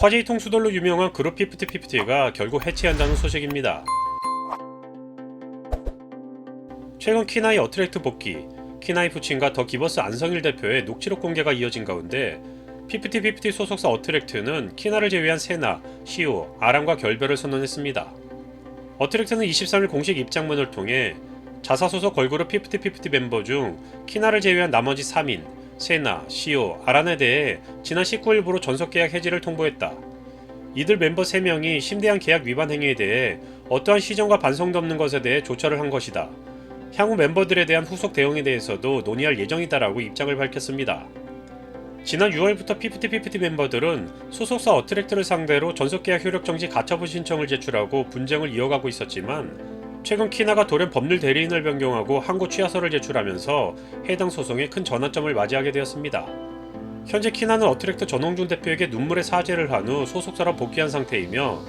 화제의 통수돌로 유명한 그룹 피프티피프티가 결국 해체한다는 소식입니다. 최근 키나이 어트랙트 복귀, 키나이 부친과 더 기버스 안성일 대표의 녹취록 공개가 이어진 가운데 피프티피프티 소속사 어트랙트는 키나를 제외한 세나, 시오, 아람과 결별을 선언했습니다. 어트랙트는 23일 공식 입장문을 통해 자사 소속 걸그룹 피프티피프티 멤버 중 키나를 제외한 나머지 3인, 세나, 시오, 아란에 대해 지난 19일부로 전속 계약 해지를 통보했다. 이들 멤버 3명이 심대한 계약 위반 행위에 대해 어떠한 시정과 반성도 없는 것에 대해 조처를 한 것이다. 향후 멤버들에 대한 후속 대응에 대해서도 논의할 예정이다라고 입장을 밝혔습니다. 지난 6월부터 피프티피프티 멤버들은 소속사 어트랙트를 상대로 전속계약 효력 정지 가처분 신청을 제출하고 분쟁을 이어가고 있었지만 최근 키나가 돌연 법률 대리인을 변경하고 항고 취하서를 제출하면서 해당 소송에 큰 전환점을 맞이하게 되었습니다. 현재 키나는 어트랙트 전홍준 대표에게 눈물의 사죄를 한 후 소속사로 복귀한 상태이며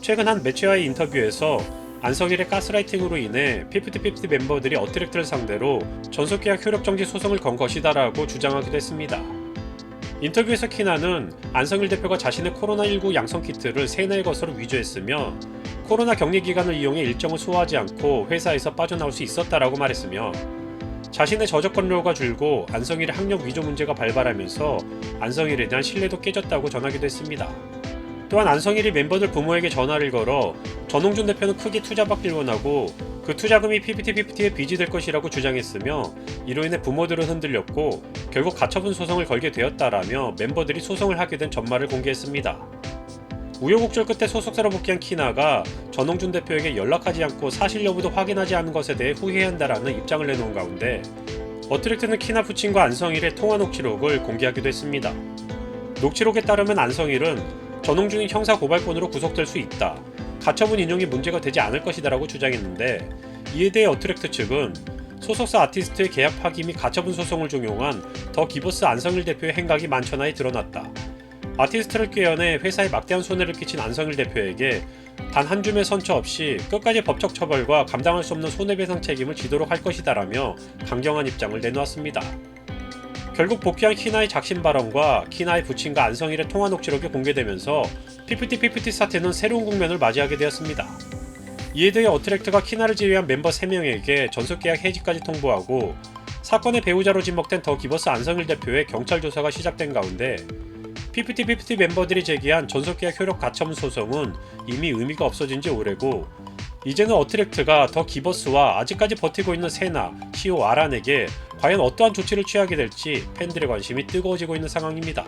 최근 한 매체와의 인터뷰에서 안성일의 가스라이팅으로 인해 피프티피프티 멤버들이 어트랙트를 상대로 전속계약 효력 정지 소송을 건 것이다라고 주장하기도 했습니다. 인터뷰에서 키나는 안성일 대표가 자신의 코로나19 양성 키트를 세나의 것으로 위조했으며 코로나 격리 기간을 이용해 일정을 소화하지 않고 회사에서 빠져나올 수 있었다라고 말했으며 자신의 저작권료가 줄고 안성일의 학력 위조 문제가 발발하면서 안성일에 대한 신뢰도 깨졌다고 전하기도 했습니다. 또한 안성일이 멤버들 부모에게 전화를 걸어 전홍준 대표는 크게 투자받길 원하고 그 투자금이 PPT-PPT에 빚이 될 것이라고 주장했으며 이로 인해 부모들은 흔들렸고 결국 가처분 소송을 걸게 되었다라며 멤버들이 소송을 하게 된 전말을 공개했습니다. 우여곡절 끝에 소속사로 복귀한 키나가 전홍준 대표에게 연락하지 않고 사실 여부도 확인하지 않은 것에 대해 후회한다라는 입장을 내놓은 가운데 어트랙트는 키나 부친과 안성일의 통화 녹취록을 공개하기도 했습니다. 녹취록에 따르면 안성일은 전홍준이 형사 고발권으로 구속될 수 있다. 가처분 인용이 문제가 되지 않을 것이다라고 주장했는데 이에 대해 어트랙트 측은 소속사 아티스트의 계약 파기 및 가처분 소송을 종용한 더 기버스 안성일 대표의 행각이 만천하에 드러났다. 아티스트를 꾀어내 회사에 막대한 손해를 끼친 안성일 대표에게 단 한 줌의 선처 없이 끝까지 법적 처벌과 감당할 수 없는 손해배상 책임을 지도록 할 것이다라며 강경한 입장을 내놓았습니다. 결국 복귀한 키나의 작심 발언과 키나의 부친과 안성일의 통화 녹취록이 공개되면서 피프티 피프티 사태는 새로운 국면을 맞이하게 되었습니다. 이에 대해 어트랙트가 키나를 제외한 멤버 3명에게 전속계약 해지까지 통보하고 사건의 배우자로 지목된 더 기버스 안성일 대표의 경찰 조사가 시작된 가운데 피프티 피프티 멤버들이 제기한 전속계약 효력 가처분 소송은 이미 의미가 없어진 지 오래고 이제는 어트랙트가 더 기버스와 아직까지 버티고 있는 세나, 시오 아란에게 과연 어떠한 조치를 취하게 될지 팬들의 관심이 뜨거워지고 있는 상황입니다.